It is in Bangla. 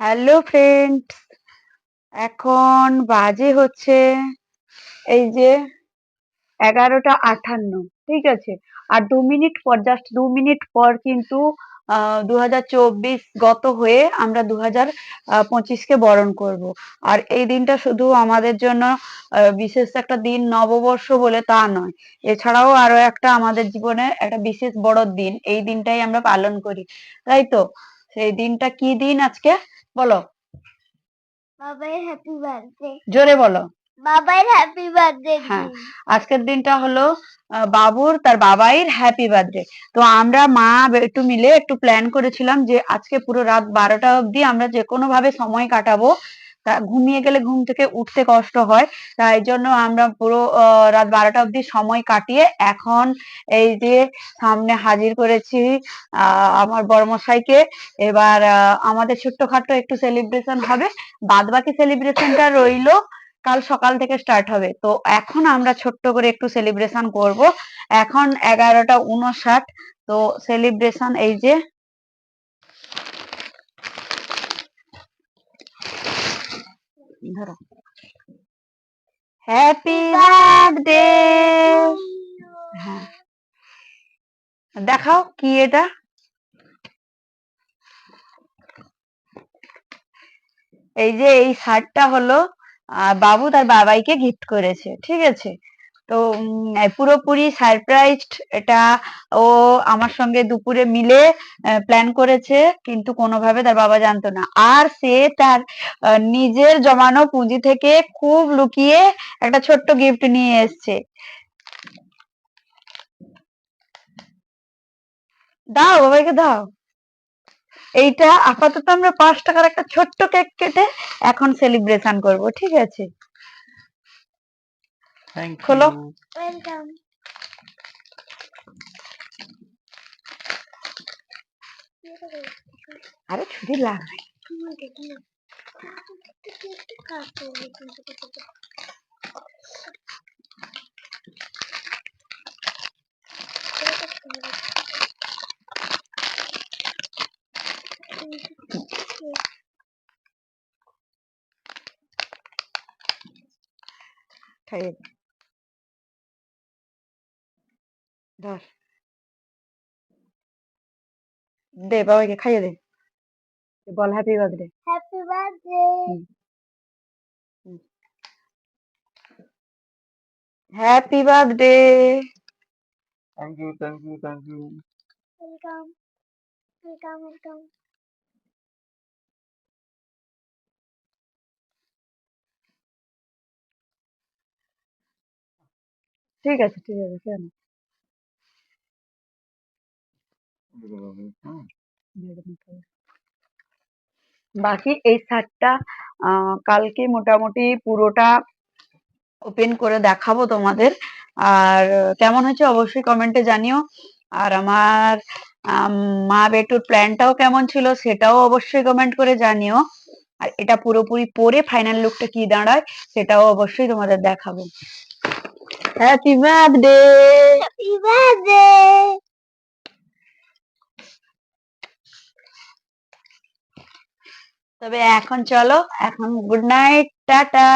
হ্যালো ফ্রেন্ডস এখন বাজে হচ্ছে এই যে এগারোটা আটান্ন ঠিক আছে? আর দু মিনিট পর জাস্ট দু মিনিট পর কিন্তু দু হাজার চব্বিশ গত হয়ে আমরা দু হাজার পঁচিশকে বরণ করব। আর এই দিনটা শুধু আমাদের জন্য বিশেষ একটা দিন নববর্ষ বলে তা নয়। এছাড়াও আরও একটা আমাদের জীবনে একটা বিশেষ বড় দিন, এই দিনটাই আমরা পালন করি। তাই তো? সেই দিনটা কি দিন আজকে? বলো। বাবার হ্যাপি বার্থডে জোরে বলো। বাবাই হ্যাপি বার্থডে হ্যাঁ আজকের দিনটা হলো বাবুর তার বাবাইর হ্যাপি বার্থডে তো আমরা মা একটু মিলে একটু প্ল্যান করেছিলাম যে আজকে পুরো রাত বারোটা অবধি আমরা যে কোনো ভাবে সময় কাটাবো। তা ঘুমিয়ে গেলে ঘুম থেকে উঠতে কষ্ট হয়। তাই জন্য আমরা পুরো রাত বারোটা অবধি সময় কাটিয়ে এখন এই যে সামনে হাজির করেছি আমার বড়মশাইকে। এবার আমাদের ছোট্টখাট্ট একটু সেলিব্রেশন হবে। বাদ বাকি সেলিব্রেশনটা রইল কাল সকাল থেকে স্টার্ট হবে। তো এখন আমরা ছোট্ট করে একটু সেলিব্রেশন করব। এখন এগারোটা উনষাট তো সেলিব্রেশন এই যে ধরো। হ্যাপি বার্থডে হ্যাঁ। দেখাও কি এটা? এই যে এই শার্টটা হলো বাবু তার বাবাইকে গিফট করেছে, ঠিক আছে? তো উম, পুরোপুরি সারপ্রাইজড এটা ও আমার সঙ্গে দুপুরে মিলে প্ল্যান করেছে কিন্তু কোনোভাবে তার বাবা জানতো না। আর সে তার নিজের জমানো পুঁজি থেকে খুব লুকিয়ে একটা ছোট্ট গিফট নিয়ে এসেছে। দাও বাবাইকে দাও। এইটা আপাতত আমরা পাঁচ টাকার একটা ছোট্ট কেক কেটে এখন সেলিব্রেশন করব ঠিক আছে? থ্যাংক খোলো। ইউ ওয়েলকাম আরে ছুটি লাগবে খাইয়ে ধর দে বাবাকে খাইয়ে দে। বল happy birthday happy birthday happy birthday thank you thank you thank you welcome welcome welcome ঠিক আছে ঠিক আছে কেন? বাকি এই শার্টটা কালকে মোটামুটি পুরোটা ওপেন করে দেখাবো তোমাদের। আর কেমন হয়েছে অবশ্যই কমেন্টে জানিও। আর আমার মা বেটুর প্ল্যানটাও কেমন ছিল সেটাও অবশ্যই কমেন্ট করে জানিও। আর এটা পুরোপুরি পরে ফাইনাল লুকটা কি দাঁড়ায় সেটাও অবশ্যই তোমাদের দেখাবো। হ্যাপি বার্থডে হ্যাপি বার্থডে তবে এখন চলো এখন গুড নাইট টাটা।